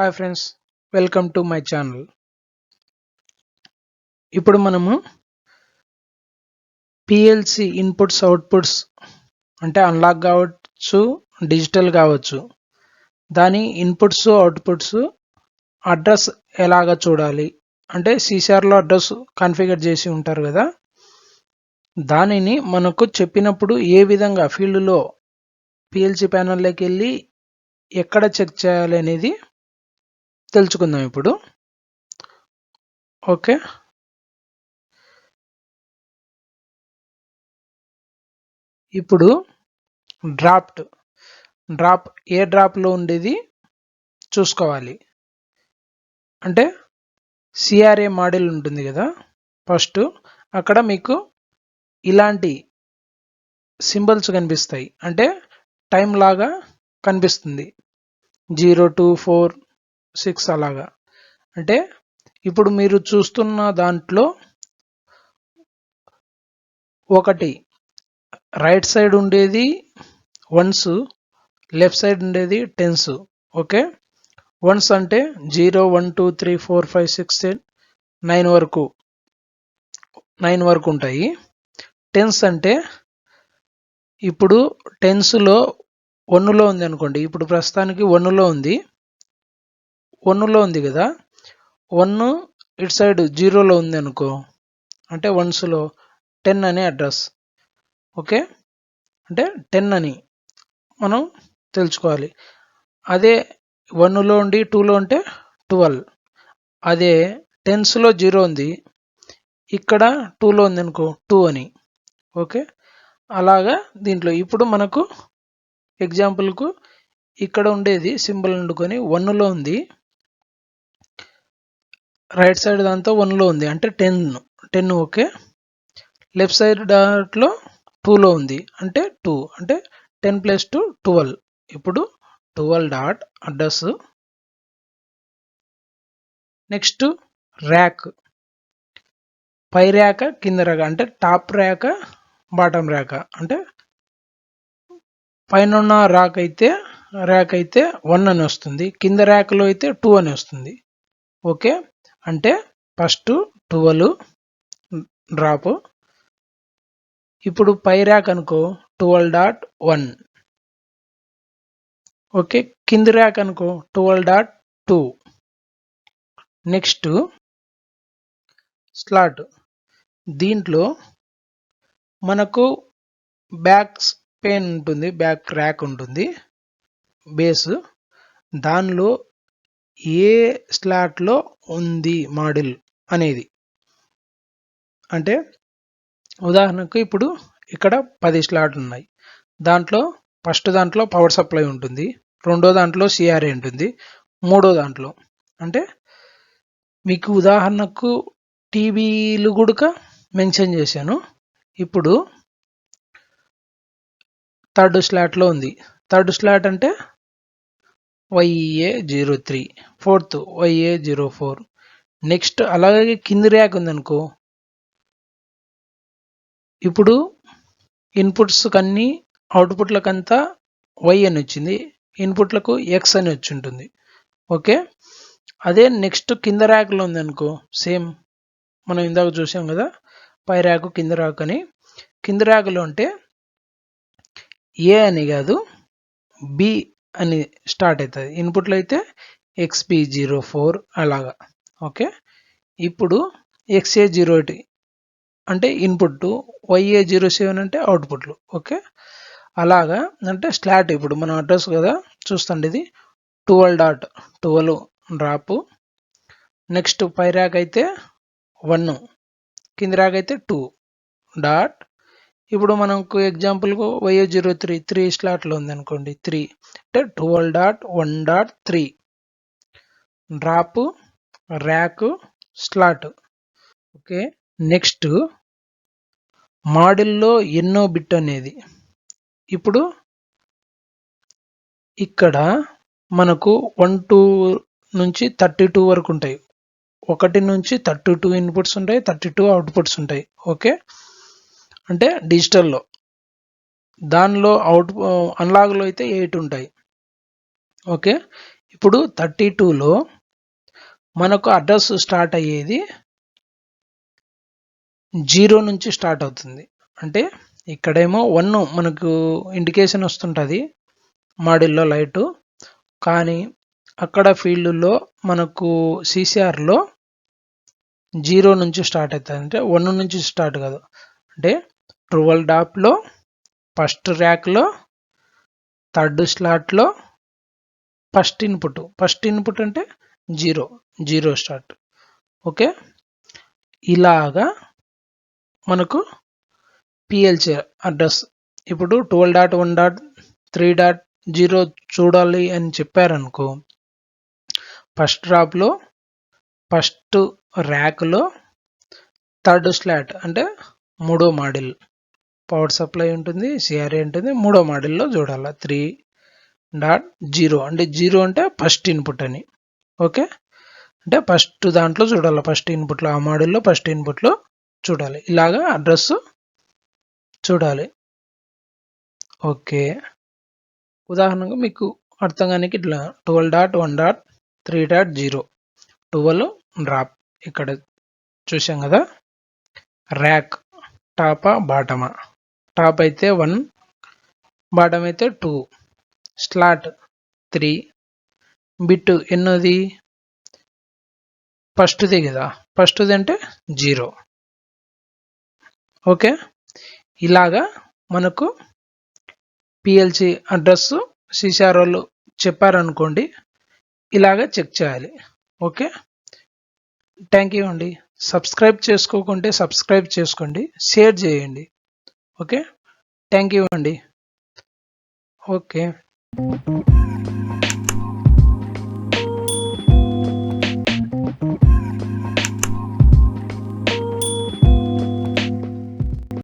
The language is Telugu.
Hi friends welcome to my channel ఇప్పుడు మనము పిఎల్సి ఇన్పుట్స్ అవుట్పుట్స్ అంటే అన్లాక్ కావచ్చు డిజిటల్ కావచ్చు. దాని ఇన్పుట్స్ అవుట్పుట్స్ అడ్రస్ ఎలాగ చూడాలి? అంటే సిసిఆర్లో అడ్రస్ కాన్ఫిగర్ చేసి ఉంటారు కదా? దానిని మనకు చెప్పినప్పుడు ఏ విధంగా ఫీల్డ్లో పిఎల్సి ప్యానల్లోకి వెళ్ళి ఎక్కడ చెక్ చేయాలి అనేది తెలుసుకుందాం ఇప్పుడు. ఓకే. ఇప్పుడు డ్రాప్ట్ డ్రాప్ ఏ డ్రాప్లో ఉండేది? చూసుకోవాలి. అంటే సిఆర్ఏ మోడల్ ఉంటుంది కదా? ఫస్ట్ అక్కడ మీకు ఇలాంటి సింబల్స్ కనిపిస్తాయి. అంటే టైం లాగా కనిపిస్తుంది. జీరో టూ ఫోర్ సిక్స్ అలాగా. అంటే ఇప్పుడు మీరు చూస్తున్న దాంట్లో ఒకటి రైట్ సైడ్ ఉండేది వన్స్ లెఫ్ట్ సైడ్ ఉండేది టెన్స్. ఓకే? వన్స్ అంటే zero one two three four five six nine వరకు. నైన్ వరకు ఉంటాయి. టెన్స్ అంటే ఇప్పుడు టెన్స్లో వన్నులో ఉంది అనుకోండి. ఇప్పుడు ప్రస్తుతానికి వన్నులో ఉంది. వన్నులో ఉంది కదా? వన్ ఇటు సైడ్ జీరోలో ఉంది అనుకో. అంటే వన్స్లో టెన్ అనే అడ్రస్. ఓకే? అంటే టెన్ అని మనం తెలుసుకోవాలి. అదే వన్లో ఉండి టూలో ఉంటే ట్వెల్వ్. అదే టెన్స్లో జీరో ఉంది. ఇక్కడ టూలో ఉంది అనుకో టూ అని. ఓకే? అలాగా దీంట్లో ఇప్పుడు మనకు ఎగ్జాంపుల్కు ఇక్కడ ఉండేది సింబల్ వండుకొని వన్లో ఉంది. రైట్ సైడ్ దాంతో వన్లో ఉంది. అంటే ten ten okay. Left side దాంట్లో టూలో ఉంది. అంటే టూ అంటే టెన్ ప్లస్ టూ ట్వెల్వ్. ఇప్పుడు twelve dot address. Next rack. పై ర్యాక కింద ర్యాక. అంటే టాప్ ర్యాక బాటమ్ ర్యాక. అంటే పైన ఉన్న ర్యాక్ అయితే ర్యాక్ అయితే వన్ అని వస్తుంది. కింద ర్యాక్లో అయితే టూ అని వస్తుంది. ఓకే. అంటే ఫస్ట్ ట్వెల్వ్ డ్రాప్. ఇప్పుడు పై ర్యాక్ అనుకో ట్వెల్వ్ డాట్ వన్. ఓకే కింది ర్యాక్ అనుకో twelve dot two. Next slot. దీంట్లో మనకు బ్యాక్ పెయిన్ ఉంటుంది బ్యాక్ ర్యాక్ ఉంటుంది బేస్. దానిలో ఏ స్లాట్లో ఉంది మోడల్ అనేది? అంటే ఉదాహరణకు ఇప్పుడు ఇక్కడ పది స్లాట్ ఉన్నాయి. దాంట్లో ఫస్ట్ దాంట్లో పవర్ సప్లై ఉంటుంది. రెండో దాంట్లో సిఆర్ఏ ఉంటుంది. మూడో దాంట్లో అంటే మీకు ఉదాహరణకు టీవీలు కూడా మెన్షన్ చేశాను. ఇప్పుడు థర్డ్ స్లాట్లో ఉంది. థర్డ్ స్లాట్ అంటే Y A zero three fourth Y A zero four next అలాగే కింది ర్యాక్ ఉందనుకో. ఇప్పుడు ఇన్పుట్స్ కన్నీ అవుట్పుట్లకంతా వై అని వచ్చింది. ఇన్పుట్లకు ఎక్స్ అని వచ్చి ఉంటుంది ఓకే? అదే నెక్స్ట్ కింద ర్యాక్లో ఉందనుకో. సేమ్ మనం ఇందాక చూసాం కదా పై ర్యాక్ కింద ర్యాక్ అని. కింద ర్యాక్లో ఉంటే ఏ అని కాదు బి అని స్టార్ట్ అవుతుంది ఇన్పుట్లో అయితే ఎక్స్పి జీరో ఫోర్ అలాగా. ఓకే ఇప్పుడు ఎక్స్ఏ జీరో ఎయిట్ అంటే input Y A zero seven అంటే అవుట్పుట్లు ఓకే అలాగా అంటే స్లాట్ ఇప్పుడు మనం అడ్రస్ కదా చూస్తుండే ఇది. Twelve dot twelve drop next పై ర్యాక్ అయితే వన్ కింది ర్యాక్ అయితే టూ డాట్ ఇప్పుడు మనకు ఎగ్జాంపుల్కు Y A zero three three స్లాట్లు ఉంది అనుకోండి త్రీ అంటే twelve dot one dot three drop rack slot okay? Next మోడల్లో ఎన్నో బిట్ అనేది. ఇప్పుడు ఇక్కడ మనకు వన్ టూ నుంచి థర్టీ టూ వరకు ఉంటాయి. ఒకటి నుంచి థర్టీ టూ ఇన్పుట్స్ ఉంటాయి థర్టీ టూ అవుట్పుట్స్ ఉంటాయి. ఓకే? అంటే డిజిటల్లో. దానిలో అవుట్ అన్లాగ్లో అయితే ఎయిట్ ఉంటాయి. ఓకే? ఇప్పుడు థర్టీ టూలో మనకు అడ్రస్ స్టార్ట్ అయ్యేది జీరో నుంచి స్టార్ట్ అవుతుంది. అంటే ఇక్కడేమో వన్ మనకు ఇండికేషన్ వస్తుంటుంది మాడిల్లో లైటు. కానీ అక్కడ ఫీల్డ్లో మనకు సిసిఆర్లో జీరో నుంచి స్టార్ట్ అవుతుంది. అంటే వన్ నుంచి స్టార్ట్ కాదు. అంటే ట్రువల్ డాప్లో ఫస్ట్ ర్యాక్లో థర్డ్ స్లాట్లో ఫస్ట్ ఇన్పుట్. ఫస్ట్ ఇన్పుట్ అంటే జీరో జీరో స్టార్ట్. ఓకే? ఇలాగా మనకు పిఎల్సి అడ్రస్. ఇప్పుడు twelve dot one dot three dot zero చూడాలి అని చెప్పారనుకో ఫస్ట్ డ్రాప్లో ఫస్ట్ ర్యాక్లో థర్డ్ స్లాట్ అంటే మూడో మాడిల్ పవర్ సప్లై ఉంటుంది సిఆర్ఏ ఉంటుంది. మూడో మోడల్లో చూడాలి. Three dot zero. అంటే జీరో అంటే ఫస్ట్ ఇన్పుట్ అని. ఓకే? అంటే ఫస్ట్ దాంట్లో చూడాలి. ఫస్ట్ ఇన్పుట్లో ఆ మోడల్లో ఫస్ట్ ఇన్పుట్లో చూడాలి. ఇలాగా అడ్రస్ చూడాలి. ఓకే? ఉదాహరణకు మీకు అర్థం కానీ ఇట్లా twelve dot one dot three dot zero. Twelve drop. ఇక్కడ చూసాం కదా? ర్యాక్ టాపా బాటమా? టాప్ అయితే వన్ బాటమ్ అయితే టూ స్లాట్ త్రీ బిట్ ఎన్నోది? ఫస్ట్ది కదా ఫస్ట్ది అంటే జీరో. ఓకే? ఇలాగా మనకు పిఎల్సి అడ్రస్ సిసిఆర్ వాళ్ళు చెప్పారనుకోండి ఇలాగ చెక్ చేయాలి. ఓకే? థ్యాంక్ యూ అండి. సబ్స్క్రైబ్ చేసుకోకుంటే సబ్స్క్రైబ్ చేసుకోండి షేర్ చేయండి. ఓకే? థ్యాంక్ యూ అండి. ఓకే.